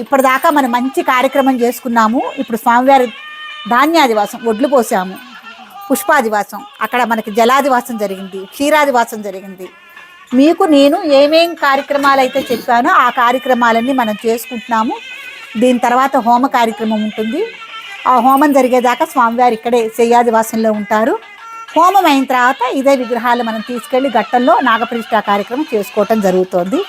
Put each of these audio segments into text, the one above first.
ఇప్పటిదాకా మనం మంచి కార్యక్రమం చేసుకున్నాము. ఇప్పుడు స్వామివారి ధాన్యాదివాసం ఒడ్లు పోసాము. పుష్పాదివాసం అక్కడ మనకి జలాదివాసం జరిగింది క్షీరాదివాసం జరిగింది. మీకు నేను ఏమేం కార్యక్రమాలు అయితే చెప్పానో ఆ కార్యక్రమాలన్నీ మనం చేసుకుంటున్నాము. దీని తర్వాత హోమ కార్యక్రమం ఉంటుంది. ఆ హోమం జరిగేదాకా స్వామివారు ఇక్కడే శయ్యాదివాసంలో ఉంటారు. హోమం అయిన తర్వాత ఇదే విగ్రహాలు మనం తీసుకెళ్ళి గట్టల్లో నాగప్రతిష్ఠా కార్యక్రమం చేసుకోవటం జరుగుతోంది.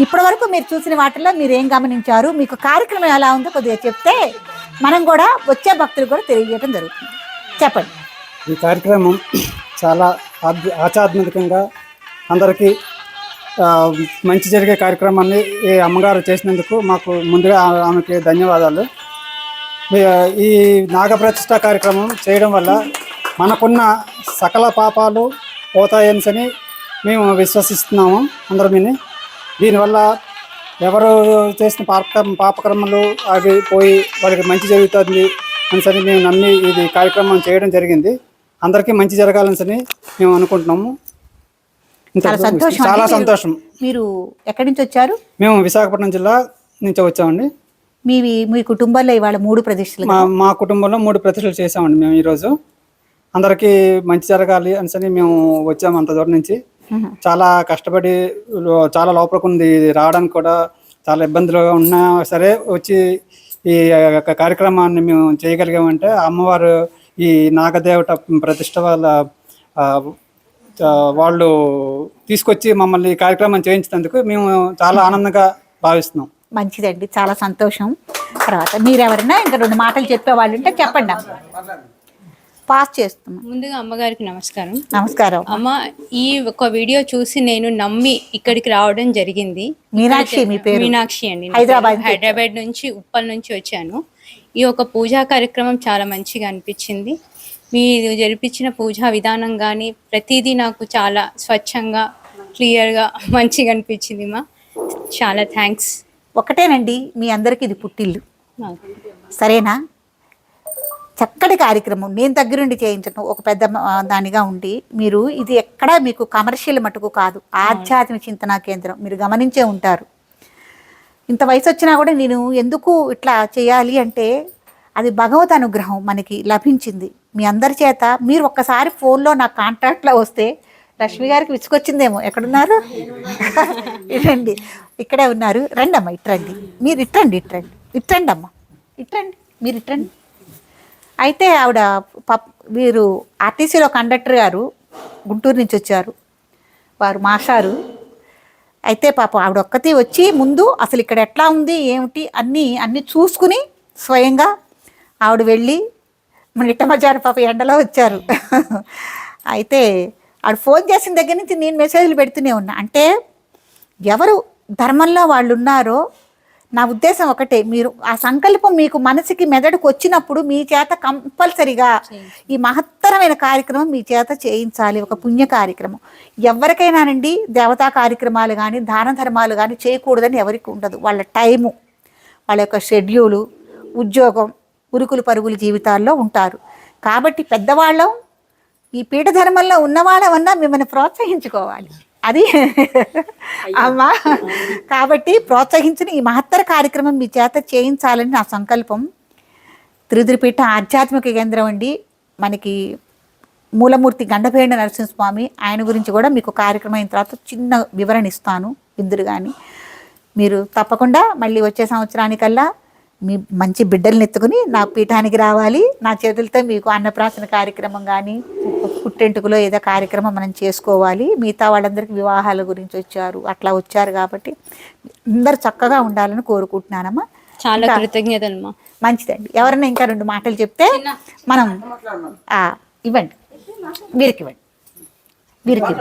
ఇప్పటి వరకు మీరు చూసిన వాటిల్లో మీరు ఏం గమనించారు? మీకు కార్యక్రమం ఎలా ఉందో కొద్దిగా చెప్తే మనం కూడా వచ్చే భక్తులు కూడా తెలియజేయడం జరుగుతుంది. చెప్పండి. ఈ కార్యక్రమం చాలా ఆధ్య- అందరికీ మంచి జరిగే కార్యక్రమాన్ని ఈ అమ్మగారు చేసినందుకు మాకు ముందుగా ఆమెకి ధన్యవాదాలు. ఈ- నాగప్రతిష్ట కార్యక్రమం చేయడం వల్ల మనకున్న సకల పాపాలు పోతాయని మేము విశ్వసిస్తున్నాము అందరమీని దీనివల్ల ఎవరు చేసిన పాప పాపకర్మలు అవి పోయి వాళ్ళకి మంచి జరుగుతుంది అని మేము నమ్మి ఇది కార్యక్రమం చేయడం జరిగింది. అందరికీ మంచి జరగాలని మేము అనుకుంటున్నాము. చాలా సంతోషం మీరు ఎక్కడి నుంచి వచ్చారు? మేము విశాఖపట్నం జిల్లా నుంచి వచ్చామండి. మీ మీ కుటుంబంలో ఇవాళ మూడు ప్రతిష్టలు మా మా కుటుంబంలో మూడు ప్రతిష్టలు చేసామండి మేము ఈరోజు. అందరికీ మంచి జరగాలి అని మేము వచ్చాము అంత దూరం నుంచి. చాలా కష్టపడి చాలా లోపలికి ఇది రావడానికి కూడా చాలా ఇబ్బందులుగా ఉన్నా సరే వచ్చి ఈ యొక్క కార్యక్రమాన్ని మేము చేయగలిగామంటే అమ్మవారు ఈ నాగదేవత ప్రతిష్ట ఆ, వాళ్ళు తీసుకొచ్చి మమ్మల్ని ఈ కార్యక్రమం చేయించినందుకు మేము చాలా ఆనందంగా భావిస్తున్నాం. మంచిదండి. చాలా సంతోషం. తర్వాత మీరెవరైనా ఇంకా రెండు మాటలు చెప్పేవాళ్ళు ఉంటే చెప్పండి. పాస్ చేస్తున్నాం. ముందుగా అమ్మగారికి నమస్కారం. నమస్కారం. అమ్మ ఈ ఒక వీడియో చూసి నేను నమ్మి ఇక్కడికి రావడం జరిగింది. మీనాక్షి మీ పేరు? మీనాక్షి అండి హైదరాబాద్. హైదరాబాద్ నుంచి ఉప్పల్ నుంచి వచ్చాను. ఈ ఒక పూజా కార్యక్రమం చాలా మంచిగా అనిపించింది. మీరు జరిపించిన పూజా విధానం కానీ ప్రతిదీ నాకు చాలా స్వచ్ఛంగా క్లియర్గా మంచిగా అనిపించింది మా. చాలా థ్యాంక్స్. ఒకటేనండి మీ అందరికి ఇది పుట్టిల్లు. సరేనా? చక్కటి కార్యక్రమం నేను దగ్గరుండి చేయించడం ఒక పెద్ద దానిగా ఉండి మీరు ఇది ఎక్కడా మీకు కమర్షియల్ మటుకు కాదు. ఆధ్యాత్మిక చింతనా కేంద్రం. మీరు గమనించే ఉంటారు. ఇంత వయసు వచ్చినా కూడా నేను ఎందుకు ఇట్లా చేయాలి అంటే అది భగవత్ అనుగ్రహం మనకి లభించింది. మీ అందరి చేత మీరు ఒక్కసారి ఫోన్లో నా కాంట్రాక్ట్లో వస్తే లక్ష్మి గారికి విసుకొచ్చిందేమో ఎక్కడున్నారు? ఇటండి. ఇక్కడే ఉన్నారు. రండి అమ్మ ఇట్రండి మీరు ఇట్రండి ఇట్రండి ఇట్రండి అమ్మ ఇట్రండి మీరు ఇట్రండి అయితే ఆవిడ పప్ వీరు ఆర్టీసీలో కండక్టర్ గారు గుంటూరు నుంచి వచ్చారు. వారు మాషారు అయితే పాపం ఆవిడ ఒక్కతే వచ్చి ముందు అసలు ఇక్కడ ఎట్లా ఉంది ఏమిటి అన్నీ అన్నీ చూసుకుని స్వయంగా ఆవిడ వెళ్ళి మన మధ్యాహ్నం పాప ఎండలో వచ్చారు. అయితే ఆవిడ ఫోన్ చేసిన దగ్గర నుంచి నేను మెసేజ్లు పెడుతూనే ఉన్నా. అంటే ఎవరు ధర్మంలో వాళ్ళు ఉన్నారో నా ఉద్దేశం ఒకటే మీరు ఆ సంకల్పం మీకు మనసుకి మెదడుకు వచ్చినప్పుడు మీ చేత కంపల్సరిగా ఈ మహత్తరమైన కార్యక్రమం మీ చేత చేయించాలి ఒక పుణ్య కార్యక్రమం. ఎవరికైనానండి దేవతా కార్యక్రమాలు కానీ దాన ధర్మాలు కానీ చేయకూడదని ఎవరికి ఉండదు. వాళ్ళ టైము వాళ్ళ యొక్క షెడ్యూలు ఉద్యోగం ఉరుకులు పరుగుల జీవితాల్లో ఉంటారు. కాబట్టి పెద్దవాళ్ళం ఈ పీఠ ధర్మంలో ఉన్నవాళ్ళమన్నా మిమ్మల్ని ప్రోత్సహించుకోవాలి. అది అమ్మా. కాబట్టి ప్రోత్సహించిన ఈ మహత్తర కార్యక్రమం మీ చేత చేయించాలని నా సంకల్పం. త్రిదురిపీఠ ఆధ్యాత్మిక కేంద్రం అండి. మనకి మూలమూర్తి గండపేండ నరసింహస్వామి ఆయన గురించి కూడా మీకు కార్యక్రమం అయిన తర్వాత చిన్న వివరణ ఇస్తాను. ఇందురు కానీ మీరు తప్పకుండా మళ్ళీ వచ్చే సంవత్సరానికల్లా మీ మంచి బిడ్డల్ని ఎత్తుకుని నా పీఠానికి రావాలి. నా చేతులతో మీకు అన్నప్రాసన కార్యక్రమం కానీ పుట్టెంటుకలో ఏదో కార్యక్రమం మనం చేసుకోవాలి. మిగతా వాళ్ళందరికీ వివాహాల గురించి వచ్చారు. అట్లా వచ్చారు కాబట్టి అందరు చక్కగా ఉండాలని కోరుకుంటున్నానమ్మా. చాలా కృతజ్ఞతలు మంచిదండి. ఎవరైనా ఇంకా రెండు మాటలు చెప్తే మనం ఆ, ఇవ్వండి. వీరికి ఇవ్వండి. వీరికి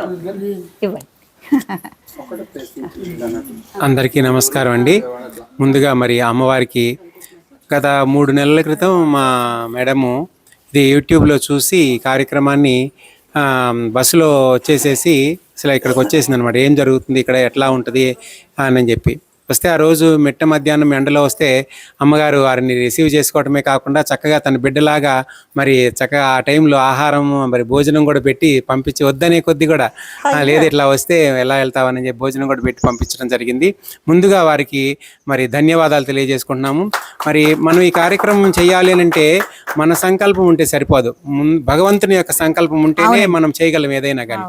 ఇవ్వండి. అందరికీ నమస్కారం అండి. ముందుగా మరి అమ్మవారికి గత మూడు నెలల క్రితం మా మేడము ఇది యూట్యూబ్లో చూసి కార్యక్రమాన్ని బస్సులో వచ్చేసేసి అసలు ఇక్కడికి వచ్చేసింది అనమాట ఏం జరుగుతుంది ఇక్కడ ఎట్లా ఉంటుంది అని చెప్పి. వస్తే ఆ రోజు మిట్ట మధ్యాహ్నం ఎండలో వస్తే అమ్మగారు వారిని రిసీవ్ చేసుకోవటమే కాకుండా చక్కగా తన బిడ్డలాగా మరి చక్కగా ఆ టైంలో ఆహారం మరి భోజనం కూడా పెట్టి పంపించి వద్దనే కొద్ది కూడా. "ఆ, లేదు ఇట్లా వస్తే ఎలా వెళ్తావని చెప్పి భోజనం కూడా పెట్టి పంపించడం జరిగింది. ముందుగా వారికి మరి ధన్యవాదాలు తెలియజేసుకుంటున్నాము. మరి మనం ఈ కార్యక్రమం చేయాలి అని అంటే మన సంకల్పం ఉంటే సరిపోదు. భగవంతుని యొక్క సంకల్పం ఉంటేనే మనం చేయగలం ఏదైనా కానీ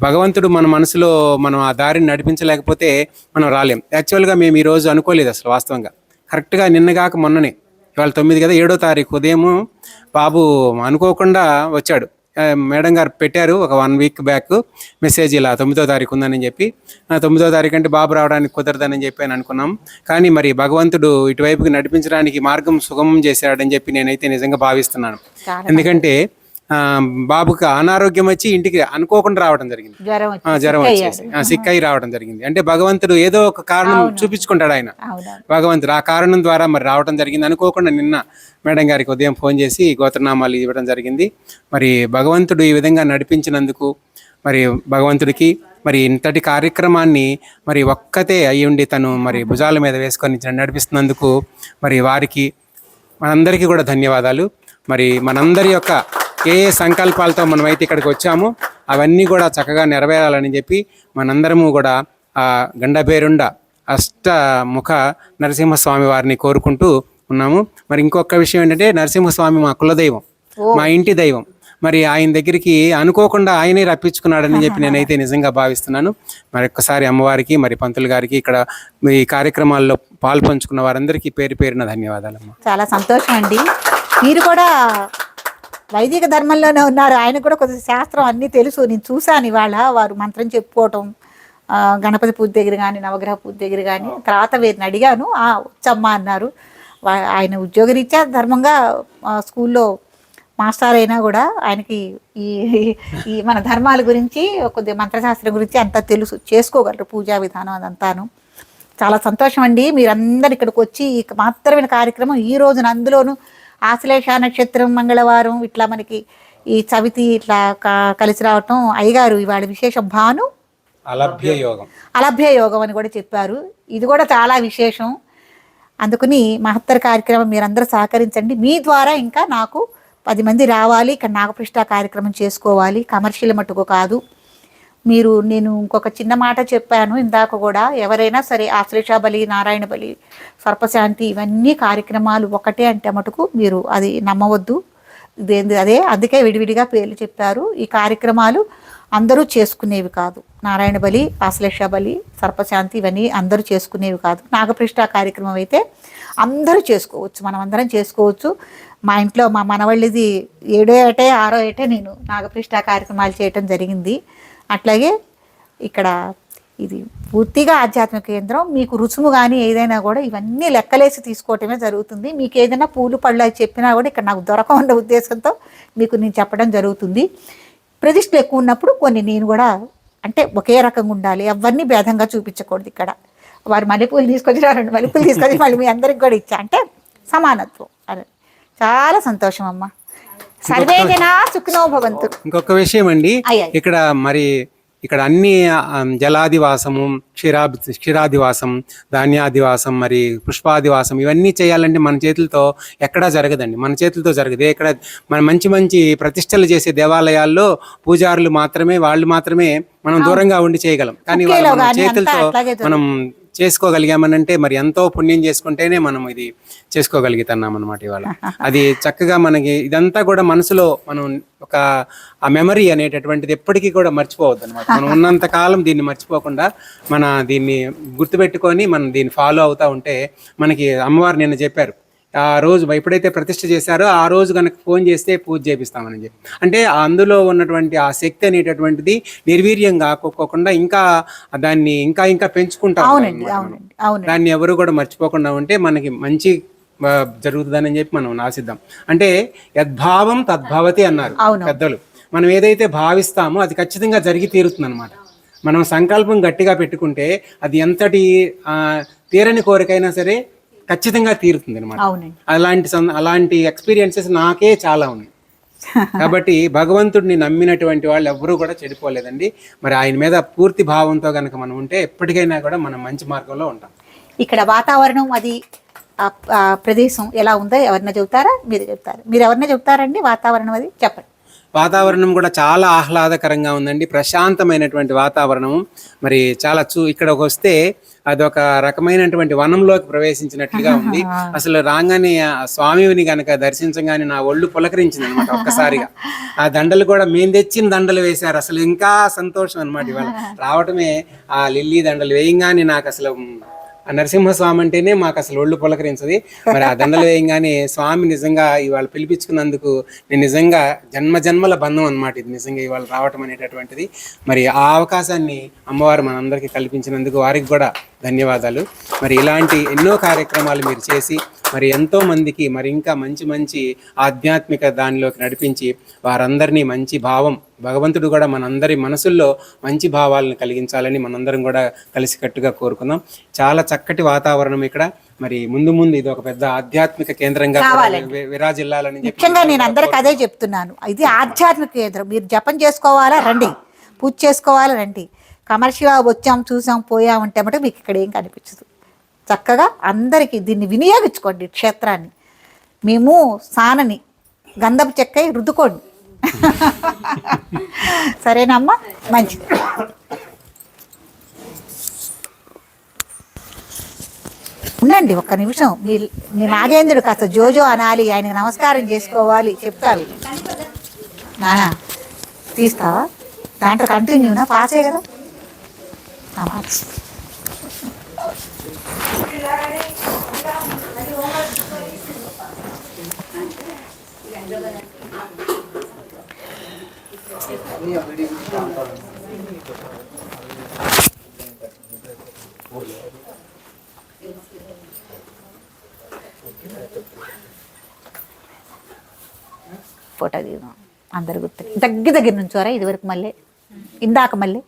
భగవంతుడు మన మనసులో మనం ఆ దారిని నడిపించలేకపోతే మనం రాలేం. యాక్చువల్గా మేము ఈ రోజు అనుకోలేదు అసలు వాస్తవంగా. కరెక్ట్గా నిన్నగాక మొన్ననే. ఇవాళ తొమ్మిది కదా ఏడో తారీఖు. ఉదయం బాబు అనుకోకుండా వచ్చాడు. మేడం గారు పెట్టారు ఒక వన్ వీక్ బ్యాక్ మెసేజ్ ఇలా తొమ్మిదో తారీఖు ఉందని చెప్పి. తొమ్మిదో తారీఖు అంటే బాబు రావడానికి కుదరదని చెప్పి అని అనుకున్నాం. కానీ మరి భగవంతుడు ఇటువైపుకి నడిపించడానికి మార్గం సుగమం చేశాడని చెప్పి నేనైతే నిజంగా భావిస్తున్నాను. ఎందుకంటే బాబుకి అనారోగ్యం వచ్చి ఇంటికి అనుకోకుండా రావడం జరిగింది. జ్వరం వచ్చేసి. సిక్ అయి రావడం జరిగింది. అంటే భగవంతుడు ఏదో ఒక కారణం చూపించుకుంటాడు ఆయన. భగవంతుడు ఆ కారణం ద్వారా మరి రావడం జరిగింది. అనుకోకుండా నిన్న మేడం గారికి ఉదయం ఫోన్ చేసి గోత్రనామాలు ఇవ్వడం జరిగింది. మరి భగవంతుడు ఈ విధంగా నడిపించినందుకు మరి భగవంతుడికి మరి ఇంతటి కార్యక్రమాన్ని మరి ఒక్కతే అయి ఉండి తను మరి భుజాల మీద వేసుకొని నడిపిస్తున్నందుకు మరి వారికి మనందరికీ కూడా ధన్యవాదాలు. మరి మనందరి యొక్క ఏ ఏ సంకల్పాలతో మనమైతే ఇక్కడికి వచ్చామో అవన్నీ కూడా చక్కగా నెరవేరాలని చెప్పి మనందరము కూడా ఆ గండబేరుండ అష్టముఖ నరసింహస్వామి వారిని కోరుకుంటూ ఉన్నాము. మరి ఇంకొక విషయం ఏంటంటే నరసింహస్వామి మా కులదైవం మా ఇంటి దైవం. మరి ఆయన దగ్గరికి అనుకోకుండా ఆయనే రప్పించుకున్నాడని చెప్పి నేనైతే నిజంగా భావిస్తున్నాను. మరి ఒక్కసారి అమ్మవారికి మరి పంతులు గారికి ఇక్కడ ఈ కార్యక్రమాల్లో పాలు పంచుకున్న వారందరికీ పేరు పేరున ధన్యవాదాలమ్మా. చాలా సంతోషం అండి. మీరు కూడా వైదిక ధర్మంలోనే ఉన్నారు. ఆయన కూడా కొద్ది శాస్త్రం అన్నీ తెలుసు. నేను చూశాను ఇవాళ వారు మంత్రం చెప్పుకోవటం గణపతి పూజ దగ్గర కానీ నవగ్రహ పూజ దగ్గర కానీ తర్వాత వీరిని అడిగాను. ఆ వచ్చమ్మా అన్నారు. ఆయన ఉద్యోగరీత్యా ధర్మంగా స్కూల్లో మాస్టర్ అయినా కూడా ఆయనకి ఈ ఈ మన ధర్మాల గురించి కొద్దిగా మంత్రశాస్త్రం గురించి అంతా తెలుసు. చేసుకోగలరు పూజా విధానం అదంతాను. చాలా సంతోషం అండి మీరందరు ఇక్కడికి వచ్చి ఈ మాత్రమైన కార్యక్రమం ఈ రోజున అందులోను ఆశ్లేష నక్షత్రం మంగళవారం ఇట్లా మనకి ఈ చవితి ఇట్లా కలిసి రావటం అయ్యగారు ఇవాళ విశేషం. భాను? అలభ్య యోగం. అలభ్య యోగం అని కూడా చెప్పారు. ఇది కూడా చాలా విశేషం. అందుకని మహత్తర కార్యక్రమం మీరందరూ సహకరించండి. మీ ద్వారా ఇంకా నాకు పది మంది రావాలి. ఇక్కడ నాగప్రతిష్ఠ కార్యక్రమం చేసుకోవాలి. కమర్షియల్ మట్టుకు కాదు. మీరు నేను ఇంకొక చిన్న మాట చెప్పాను ఇందాక కూడా. ఎవరైనా సరే ఆశ్లేష బలి నారాయణ బలి సర్పశాంతి ఇవన్నీ కార్యక్రమాలు ఒకటే అంటే మటుకు మీరు అది నమ్మవద్దు. ఇదేంది అదే అందుకే విడివిడిగా పేర్లు చెప్పారు. ఈ కార్యక్రమాలు అందరూ చేసుకునేవి కాదు. నారాయణ బలి ఆశ్లేష బలి సర్పశాంతి ఇవన్నీ అందరూ చేసుకునేవి కాదు. నాగప్రష్ట కార్యక్రమం అయితే అందరూ చేసుకోవచ్చు. మనం అందరం చేసుకోవచ్చు. మా ఇంట్లో మా మనవళ్ళది ఏడో ఏటే ఆరో ఏటే నేను నాగప్రిష్ట కార్యక్రమాలు చేయటం జరిగింది. అట్లాగే ఇక్కడ ఇది పూర్తిగా ఆధ్యాత్మిక కేంద్రం. మీకు రుచుము కానీ ఏదైనా కూడా ఇవన్నీ లెక్కలేసి తీసుకోవటమే జరుగుతుంది. మీకు ఏదైనా పూలు పళ్ళు అవి చెప్పినా కూడా ఇక్కడ నాకు దొరకమన్న ఉద్దేశంతో మీకు నేను చెప్పడం జరుగుతుంది. ప్రతిష్టలు ఎక్కువ ఉన్నప్పుడు కొన్ని నేను కూడా అంటే ఒకే రకంగా ఉండాలి. ఎవరిని భేదంగా చూపించకూడదు ఇక్కడ. వారు మల్లెపూలు తీసుకొచ్చి రెండు మల్లెపూలు తీసుకొచ్చి మళ్ళీ మీ అందరికి కూడా ఇచ్చా. అంటే సమానత్వం. అని చాలా సంతోషం అమ్మ. సర్వే జనా సుఖినో భవంతు. ఇంకొక విషయం అండి. ఇక్కడ మరి ఇక్కడ అన్ని జలాదివాసము క్షీరాభి క్షీరాదివాసం ధాన్యాదివాసం మరి పుష్పాదివాసం ఇవన్నీ చేయాలంటే మన చేతులతో ఎక్కడా జరగదండి. మన చేతులతో జరగదు. ఇక్కడ మన మంచి మంచి ప్రతిష్టలు చేసే దేవాలయాల్లో పూజారులు మాత్రమే వాళ్ళు మాత్రమే మనం దూరంగా ఉండి చేయగలం. కానీ చేతులతో మనం చేసుకోగలిగామనంటే మరి ఎంతో పుణ్యం చేసుకుంటేనే మనం ఇది చేసుకోగలుగుతున్నాం అనమాట ఇవాళ. అది చక్కగా మనకి ఇదంతా కూడా మనసులో మనం ఒక ఆ మెమరీ అనేటటువంటిది ఎప్పటికీ కూడా మర్చిపోవద్దు అనమాట మనం ఉన్నంత కాలం దీన్ని మర్చిపోకుండా మన దీన్ని గుర్తుపెట్టుకొని మనం దీన్ని ఫాలో అవుతా ఉంటే మనకి అమ్మవారు నిన్న చెప్పారు ఆ రోజు ఎప్పుడైతే ప్రతిష్ఠ చేశారో ఆ రోజు కనుక ఫోన్ చేస్తే పూజ చేపిస్తామని చెప్పి. అంటే అందులో ఉన్నటువంటి ఆ శక్తి అనేటటువంటిది నిర్వీర్యం కాకోకుండా ఇంకా దాన్ని ఇంకా ఇంకా పెంచుకుంటాం దాన్ని ఎవరు కూడా మర్చిపోకుండా ఉంటే మనకి మంచి జరుగుతుందని చెప్పి మనం ఆశిద్దాం. అంటే యద్భావం తద్భవతి అన్నారు. పెద్దలు. మనం ఏదైతే భావిస్తామో అది ఖచ్చితంగా జరిగి తీరుతుంది అనమాట మనం సంకల్పం గట్టిగా పెట్టుకుంటే అది ఎంతటి తీరని కోరికైనా సరే ఖచ్చితంగా తీరుతుంది అనమాట అలాంటి అలాంటి ఎక్స్పీరియన్సెస్ నాకే చాలా ఉన్నాయి. కాబట్టి భగవంతుడిని నమ్మినటువంటి వాళ్ళు ఎవ్వరూ కూడా చెడిపోలేదండి. మరి ఆయన మీద పూర్తి భావంతో కనుక మనం ఉంటే ఎప్పటికైనా కూడా మనం మంచి మార్గంలో ఉంటాం. ఇక్కడ వాతావరణం అది ప్రదేశం ఎలా ఉందో ఎవరన్నా చెబుతారా? మీరు చెప్తారు? మీరు ఎవరన్నా చెప్తారండి వాతావరణం అది? చెప్పండి. వాతావరణం కూడా చాలా ఆహ్లాదకరంగా ఉందండి. ప్రశాంతమైనటువంటి వాతావరణం మరి చాలా చూ ఇక్కడికి వస్తే అదొక రకమైనటువంటి వనంలోకి ప్రవేశించినట్లుగా ఉంది. అసలు రాగానే స్వామిని గనక దర్శించగానే నా ఒళ్ళు పులకరించింది అనమాట ఒక్కసారిగా. ఆ దండలు కూడా మేము తెచ్చిన దండలు వేశారు. అసలు ఇంకా సంతోషం అనమాట ఇవాళ. రావటమే ఆ లిల్లీ దండలు వేయంగానే నాకు అసలు ఆ నరసింహస్వామి అంటేనే మాకు అసలు ఒళ్ళు పులకరించది. మరి ఆ దండలు వేయంగానే స్వామి నిజంగా ఇవాళ పిలిపించుకున్నందుకు నేను నిజంగా జన్మ జన్మల బంధం అన్నమాట ఇది నిజంగా ఇవాళ రావటం అనేటటువంటిది. మరి ఆ అవకాశాన్ని అమ్మవారు మనందరికీ కల్పించినందుకు వారికి కూడా ధన్యవాదాలు. మరి ఇలాంటి ఎన్నో కార్యక్రమాలు మీరు చేసి మరి ఎంతో మందికి మరి ఇంకా మంచి మంచి ఆధ్యాత్మిక దానిలోకి నడిపించి వారందరినీ మంచి భావం భగవంతుడు కూడా మనందరి మనసుల్లో మంచి భావాలను కలిగించాలని మనందరం కూడా కలిసికట్టుగా కోరుకుందాం. చాలా చక్కటి వాతావరణం ఇక్కడ. మరి ముందు ముందు ఇది ఒక పెద్ద ఆధ్యాత్మిక కేంద్రంగా విరాజిల్లాలని ముఖ్యంగా నేను అందరికి అదే చెప్తున్నాను. ఇది ఆధ్యాత్మిక కేంద్రం. మీరు జపం చేసుకోవాలా? రండి. పూజ చేసుకోవాలా? రండి. కమర్షియల్గా వచ్చాం చూసాం పోయాం అంటే మటు మీకు ఇక్కడ ఏం కనిపించదు. చక్కగా అందరికీ దీన్ని వినియోగించుకోండి క్షేత్రాన్ని. మేము సానని గంధపు చెక్కై రుద్దుకోండి. సరేనమ్మా? మంచి. ఉండండి ఒక్క నిమిషం. మీ మీ నాగేంద్రుడు కాస్త జోజో అనాలి ఆయనకు నమస్కారం చేసుకోవాలి చెప్తారు. నానా తీస్తావా? దాంట్లో కంటిన్యూనా పాసే కదా? ఫోటో దిగుదాం అందరు గుర్తు దగ్గర దగ్గర నుంచోరా ఇదివరకు మళ్ళీ ఇందాక మళ్ళీ